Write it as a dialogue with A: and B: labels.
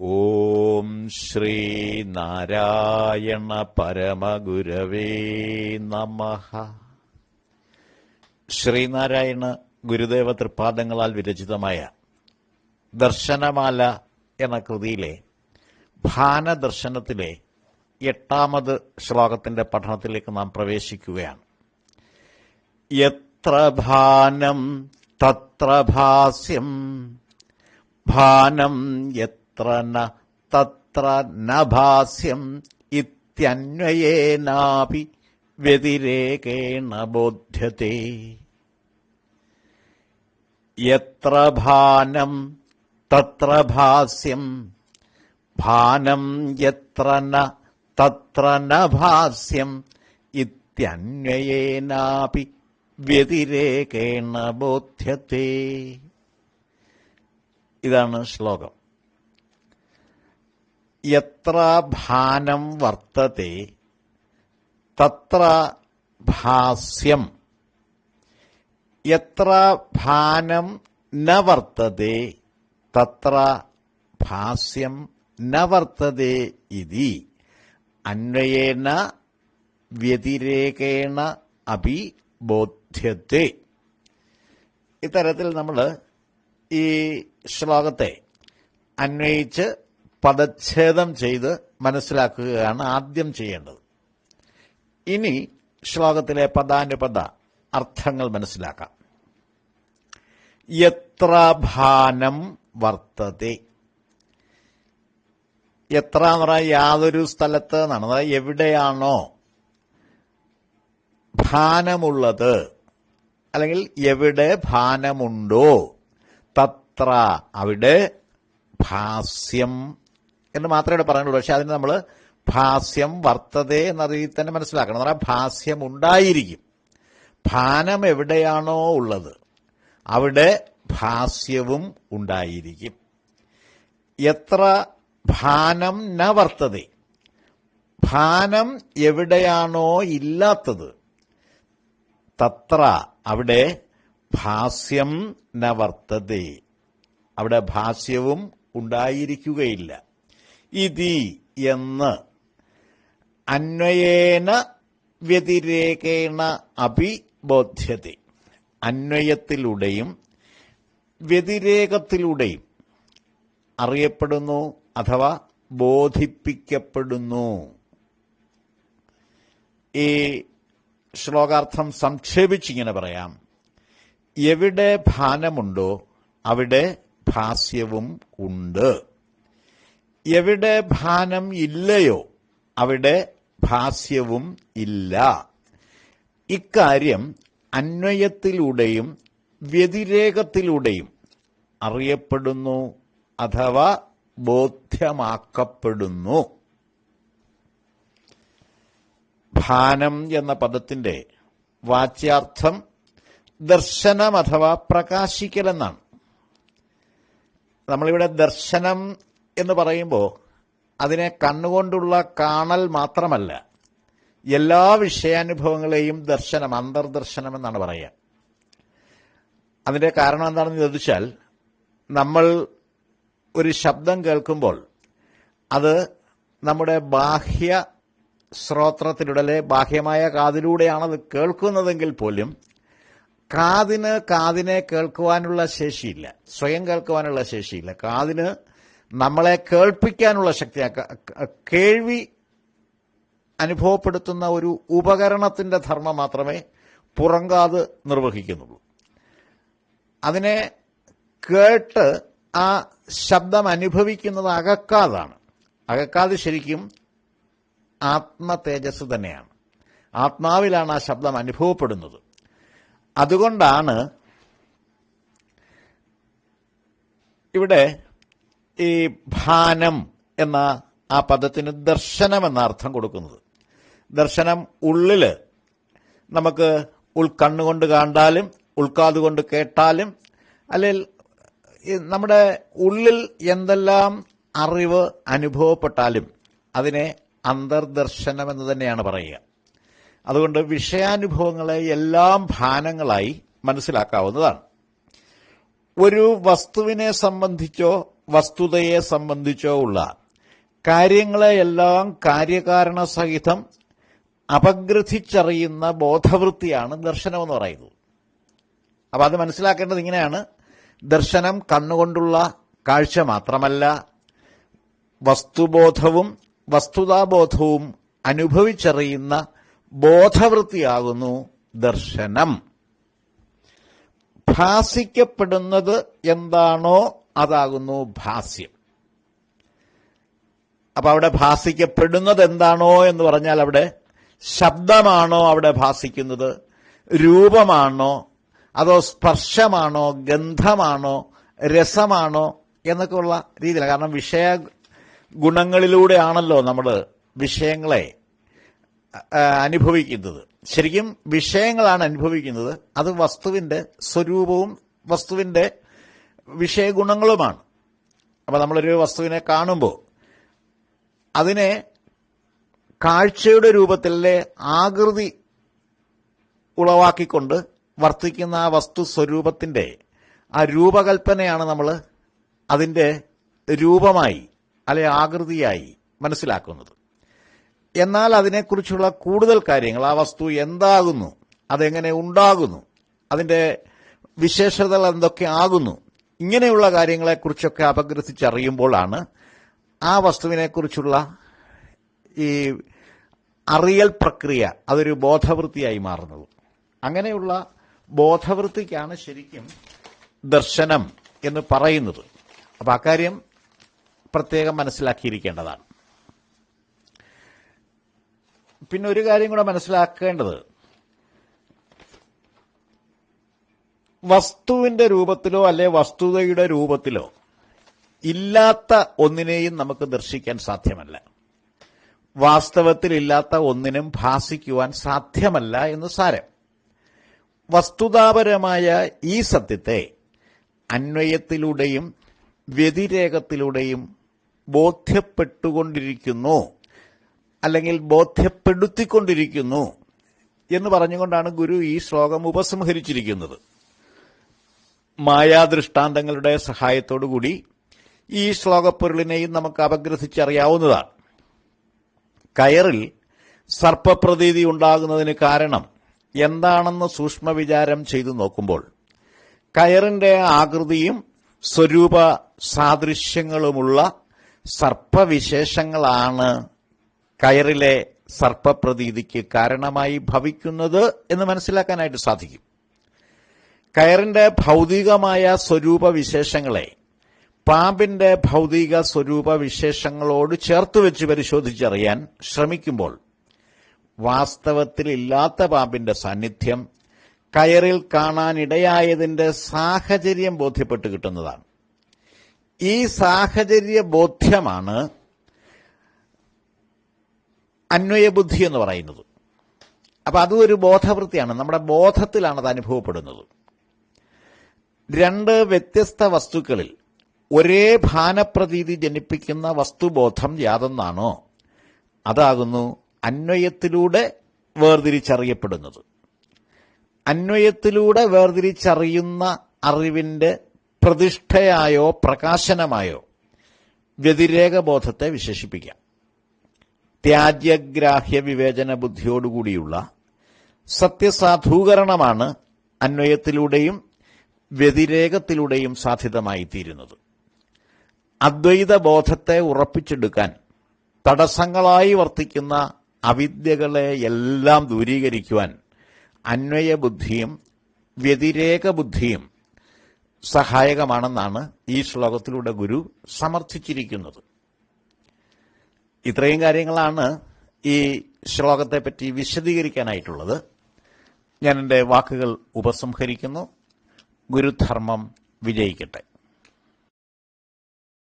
A: ഓം ശ്രീ നാരായണ പരമഗുരവേ നമ. ശ്രീനാരായണ ഗുരുദേവ തൃപാദങ്ങളാൽ വിരചിതമായ ദർശനമാല എന്ന കൃതിയിലെ ഭാനദർശനത്തിലെ എട്ടാമത് ശ്ലോകത്തിന്റെ പഠനത്തിലേക്ക് നാം പ്രവേശിക്കുകയാണ്. എത്ര ഭാനം തത്ര ഭാസ്യം ഭാനം എത്ര ന തത്ര ന ഭാസ്യം ഇത്യന്വയേനാപി വ്യതിരേകേണ ബോധ്യത്തെ. എത്ര ഭാനം തത്ര ഭാസ്യം ഭാനം എത്ര ന തത്ര ന ഭാസ്യം ഇത്യന്വയേനാപി വ്യതിരേകേണ ബോധ്യത്തെ. ഇതാണ് ശ്ലോകം. എത്ര ഭാനം വർത്തത്തെ തത്ര ഭാസ്യം. യത്ര ഭാനം ന വർത്തത്തെ തത്ര ഭാസ്യം ന വർത്തത്തെ ഇതി. അന്വയേന വ്യതിരേകേണ അപി ബോധ്യത്തെ. ഇത്തരത്തിൽ നമ്മൾ ഈ ശ്ലോകത്തെ അന്വയിച്ച് പദച്ഛേദം ചെയ്ത് മനസ്സിലാക്കുകയാണ് ആദ്യം ചെയ്യേണ്ടത്. ഇനി ശ്ലോകത്തിലെ പദാനുപദ അർത്ഥങ്ങൾ മനസ്സിലാക്കാം. എത്ര ഭാനം വർത്തതേ. എത്ര എന്ന് പറഞ്ഞാൽ യാതൊരു സ്ഥലത്ത് എന്നാണ്. എവിടെയാണോ ഭാനമുള്ളത് അല്ലെങ്കിൽ എവിടെ ഭാനമുണ്ടോ തത്ര അവിടെ ഭാസ്യം എന്ന് മാത്രമേ ഇവിടെ പറയുന്നുള്ളൂ പക്ഷെ അതിന് നമ്മൾ ഭാസ്യം വർത്തതേ എന്നതിൽ തന്നെ മനസ്സിലാക്കണം. എന്ന് പറഞ്ഞാൽ ഭാസ്യം ഉണ്ടായിരിക്കും. ഭാനം എവിടെയാണോ ഉള്ളത് അവിടെ ഭാസ്യവും ഉണ്ടായിരിക്കും. എത്ര ഭാനം ന വർത്തതേ. ഭാനം എവിടെയാണോ ഇല്ലാത്തത് തത്ര അവിടെ ഭാസ്യം ന വർത്തതേ. അവിടെ ഭാസ്യവും ഉണ്ടായിരിക്കുകയില്ല. ഇതി എന്ന്. അന്വയേന വ്യതിരേകേണ അഭിബോധ്യത അന്വയത്തിലൂടെയും വ്യതിരേകത്തിലൂടെയും അറിയപ്പെടുന്നു അഥവാ ബോധിപ്പിക്കപ്പെടുന്നു. ഈ ശ്ലോകാർത്ഥം സംക്ഷേപിച്ചിങ്ങനെ പറയാം. എവിടെ ഭാനമുണ്ടോ അവിടെ ഭാസ്യവും ഉണ്ട്. എവിടെ ഭാനം ഇല്ലയോ അവിടെ ഭാസ്യവും ഇല്ല. ഇക്കാര്യം അന്വയത്തിലൂടെയും വ്യതിരേകത്തിലൂടെയും അറിയപ്പെടുന്നു അഥവാ ബോധ്യമാക്കപ്പെടുന്നു. ഭാനം എന്ന പദത്തിന്റെ വാച്യാർത്ഥം ദർശനം അഥവാ പ്രകാശിക്കലെന്നാണ്. നമ്മളിവിടെ ദർശനം എന്ന് പറയുമ്പോൾ അതിനെ കണ്ണുകൊണ്ടുള്ള കാണൽ മാത്രമല്ല എല്ലാ വിഷയാനുഭവങ്ങളെയും ദർശനം അന്തർദർശനം എന്നാണ് പറയുക. അതിന്റെ കാരണം എന്താണെന്ന് ചോദിച്ചാൽ നമ്മൾ ഒരു ശബ്ദം കേൾക്കുമ്പോൾ അത് നമ്മുടെ ബാഹ്യ ശ്രോത്രത്തിലൂടെ ബാഹ്യമായ കാതിലൂടെയാണ് അത് കേൾക്കുന്നതെങ്കിൽ പോലും കാതിന് കാതിനെ കേൾക്കുവാനുള്ള ശേഷിയില്ല സ്വയം കേൾക്കുവാനുള്ള ശേഷിയില്ല. കാതിന് നമ്മളെ കേൾപ്പിക്കാനുള്ള ശക്തി കേൾവി അനുഭവപ്പെടുത്തുന്ന ഒരു ഉപകരണത്തിന്റെ ധർമ്മം മാത്രമേ പുറങ്കാത് നിർവഹിക്കുന്നുള്ളൂ. അതിനെ കേട്ട് ആ ശബ്ദം അനുഭവിക്കുന്നത് അകക്കാതാണ്. അകക്കാത് ശരിക്കും ആത്മ തേജസ് തന്നെയാണ്. ആത്മാവിലാണ് ആ ശബ്ദം അനുഭവപ്പെടുന്നത്. അതുകൊണ്ടാണ് ഇവിടെ ഈ ഭാനം എന്ന ആ പദത്തിന് ദർശനം എന്ന അർത്ഥം കൊടുക്കുന്നത്. ദർശനം ഉള്ളിൽ നമുക്ക് ഉൾക്കണ്ണുകൊണ്ട് കണ്ടാലും ഉൾക്കാതുകൊണ്ട് കേട്ടാലും അല്ലെങ്കിൽ നമ്മുടെ ഉള്ളിൽ എന്തെല്ലാം അറിവ് അനുഭവപ്പെട്ടാലും അതിനെ അന്തർദർശനം എന്ന് തന്നെയാണ് പറയുക. അതുകൊണ്ട് വിഷയാനുഭവങ്ങളെ എല്ലാം ഭാനങ്ങളായി മനസ്സിലാക്കാവുന്നതാണ്. ഒരു വസ്തുവിനെ സംബന്ധിച്ചോ വസ്തുതയെ സംബന്ധിച്ചോ ഉള്ള കാര്യങ്ങളെയെല്ലാം കാര്യകാരണ സഹിതം അപഗ്രഥിച്ചറിയുന്ന ബോധവൃത്തിയാണ് ദർശനം എന്ന് പറയുന്നത്. അപ്പം അത് മനസ്സിലാക്കേണ്ടത് ഇങ്ങനെയാണ്. ദർശനം കണ്ണുകൊണ്ടുള്ള കാഴ്ച മാത്രമല്ല വസ്തുബോധവും വസ്തുതാബോധവും അനുഭവിച്ചറിയുന്ന ബോധവൃത്തിയാകുന്നു ദർശനം. ഭാസിക്കപ്പെടുന്നത് എന്താണോ അതാകുന്നു ഭാസ്യം. അപ്പൊ അവിടെ ഭാസിക്കപ്പെടുന്നത് എന്താണോ എന്ന് പറഞ്ഞാൽ അവിടെ ശബ്ദമാണോ അവിടെ ഭാസിക്കുന്നത്? രൂപമാണോ? അതോ സ്പർശമാണോ? ഗന്ധമാണോ? രസമാണോ? എന്നൊക്കെയുള്ള രീതിയിലാണ്. കാരണം വിഷയ ഗുണങ്ങളിലൂടെയാണല്ലോ നമ്മൾ വിഷയങ്ങളെ അനുഭവിക്കുന്നത്. ശരിക്കും വിഷയങ്ങളാണ് അനുഭവിക്കുന്നത്. അത് വസ്തുവിന്റെ സ്വരൂപവും വസ്തുവിന്റെ വിഷയഗുണങ്ങളുമാണ്. അപ്പൊ നമ്മളൊരു വസ്തുവിനെ കാണുമ്പോൾ അതിനെ കാഴ്ചയുടെ രൂപത്തിലെ ആകൃതി ഉളവാക്കിക്കൊണ്ട് വർത്തിക്കുന്ന ആ വസ്തു സ്വരൂപത്തിന്റെ ആ രൂപകൽപ്പനയാണ് നമ്മൾ അതിന്റെ രൂപമായി അല്ലെ ആകൃതിയായി മനസ്സിലാക്കുന്നത്. എന്നാൽ അതിനെക്കുറിച്ചുള്ള കൂടുതൽ കാര്യങ്ങൾ ആ വസ്തു എന്താകുന്നു അതെങ്ങനെ ഉണ്ടാകുന്നു അതിന്റെ വിശേഷതകൾ എന്തൊക്കെ ആകുന്നു ഇങ്ങനെയുള്ള കാര്യങ്ങളെക്കുറിച്ചൊക്കെ അപഗ്രഥിച്ചറിയുമ്പോഴാണ് ആ വസ്തുവിനെക്കുറിച്ചുള്ള ഈ അറിയൽ പ്രക്രിയ അതൊരു ബോധവൃത്തിയായി മാറുന്നത്. അങ്ങനെയുള്ള ബോധവൃത്തിക്കാണ് ശരിക്കും ദർശനം എന്ന് പറയുന്നത്. അപ്പം അക്കാര്യം പ്രത്യേകം മനസ്സിലാക്കിയിരിക്കേണ്ടതാണ്. പിന്നെ ഒരു കാര്യം കൂടെ മനസ്സിലാക്കേണ്ടത്. വസ്തുവിന്റെ രൂപത്തിലോ അല്ലെ വസ്തുതയുടെ രൂപത്തിലോ ഇല്ലാത്ത ഒന്നിനെയും നമുക്ക് ദർശിക്കാൻ സാധ്യമല്ല. വാസ്തവത്തിൽ ഇല്ലാത്ത ഒന്നിനും ഭാസിക്കുവാൻ സാധ്യമല്ല എന്ന് സാരം. വസ്തുതാപരമായ ഈ സത്യത്തെ അന്വയത്തിലൂടെയും വ്യതിരേകത്തിലൂടെയും ബോധ്യപ്പെട്ടുകൊണ്ടിരിക്കുന്നു അല്ലെങ്കിൽ ബോധ്യപ്പെടുത്തിക്കൊണ്ടിരിക്കുന്നു എന്ന് പറഞ്ഞുകൊണ്ടാണ് ഗുരു ഈ ശ്ലോകം ഉപസംഹരിച്ചിരിക്കുന്നത്. മായാദൃഷ്ടാന്തങ്ങളുടെ സഹായത്തോടുകൂടി ഈ ശ്ലോകപ്പൊരുളിനെയും നമുക്ക് അപഗ്രഥിച്ചറിയാവുന്നതാണ്. കയറിൽ സർപ്പപ്രതീതി ഉണ്ടാകുന്നതിന് കാരണം എന്താണെന്ന് സൂക്ഷ്മവിചാരം ചെയ്തു നോക്കുമ്പോൾ കയറിന്റെ ആകൃതിയും സ്വരൂപ സാദൃശ്യങ്ങളുമുള്ള സർപ്പവിശേഷങ്ങളാണ് കയറിലെ സർപ്പപ്രതീതിക്ക് കാരണമായി ഭവിക്കുന്നത് എന്ന് മനസ്സിലാക്കാനായിട്ട് സാധിക്കും. കയറിന്റെ ഭൗതികമായ സ്വരൂപ വിശേഷങ്ങളെ പാമ്പിന്റെ ഭൗതിക സ്വരൂപ വിശേഷങ്ങളോട് ചേർത്ത് വെച്ച് പരിശോധിച്ചറിയാൻ ശ്രമിക്കുമ്പോൾ വാസ്തവത്തിൽ ഇല്ലാത്ത പാമ്പിന്റെ സാന്നിധ്യം കയറിൽ കാണാനിടയായതിന്റെ സാഹചര്യം ബോധ്യപ്പെട്ട് കിട്ടുന്നതാണ്. ഈ സാഹചര്യ ബോധ്യമാണ് അന്വയബുദ്ധി എന്ന് പറയുന്നത്. അപ്പൊ അതും ഒരു ബോധവൃത്തിയാണ്. നമ്മുടെ ബോധത്തിലാണ് അത് അനുഭവപ്പെടുന്നത്. രണ്ട് വ്യത്യസ്ത വസ്തുക്കളിൽ ഒരേ ഭാനപ്രതീതി ജനിപ്പിക്കുന്ന വസ്തുബോധം യാതൊന്നാണോ? അതാകുന്നു അന്വയത്തിലൂടെ വേർതിരിച്ചറിയപ്പെടുന്നത്. അന്വയത്തിലൂടെ വേർതിരിച്ചറിയുന്ന അറിവിന്റെ പ്രതിഷ്ഠയായോ പ്രകാശനമായോ വ്യതിരേക ബോധത്തെ വിശേഷിപ്പിക്കാം. ത്യാജ്യഗ്രാഹ്യ വിവേചന ബുദ്ധിയോടുകൂടിയുള്ള സത്യസാധൂകരണമാണ് അന്വയത്തിലൂടെയും വ്യതിരേകത്തിലൂടെയും സാധ്യതമായി തീരുന്നത് അദ്വൈത ബോധത്തെ ഉറപ്പിച്ചെടുക്കാൻ തടസ്സങ്ങളായി വർത്തിക്കുന്ന അവിദ്യകളെ എല്ലാം ദൂരീകരിക്കുവാൻ അന്വയ ബുദ്ധിയും വ്യതിരേക ബുദ്ധിയും സഹായകമാണെന്നാണ് ഈ ശ്ലോകത്തിലൂടെ ഗുരു സമർത്ഥിച്ചിരിക്കുന്നത്. ഇത്രയും കാര്യങ്ങളാണ് ഈ ശ്ലോകത്തെപ്പറ്റി വിശദീകരിക്കാനായിട്ടുള്ളത്. ഞാൻ എന്റെ വാക്കുകൾ ഉപസംഹരിക്കുന്നു. ഗുരുധർമ്മം വിജയിക്കട്ടെ.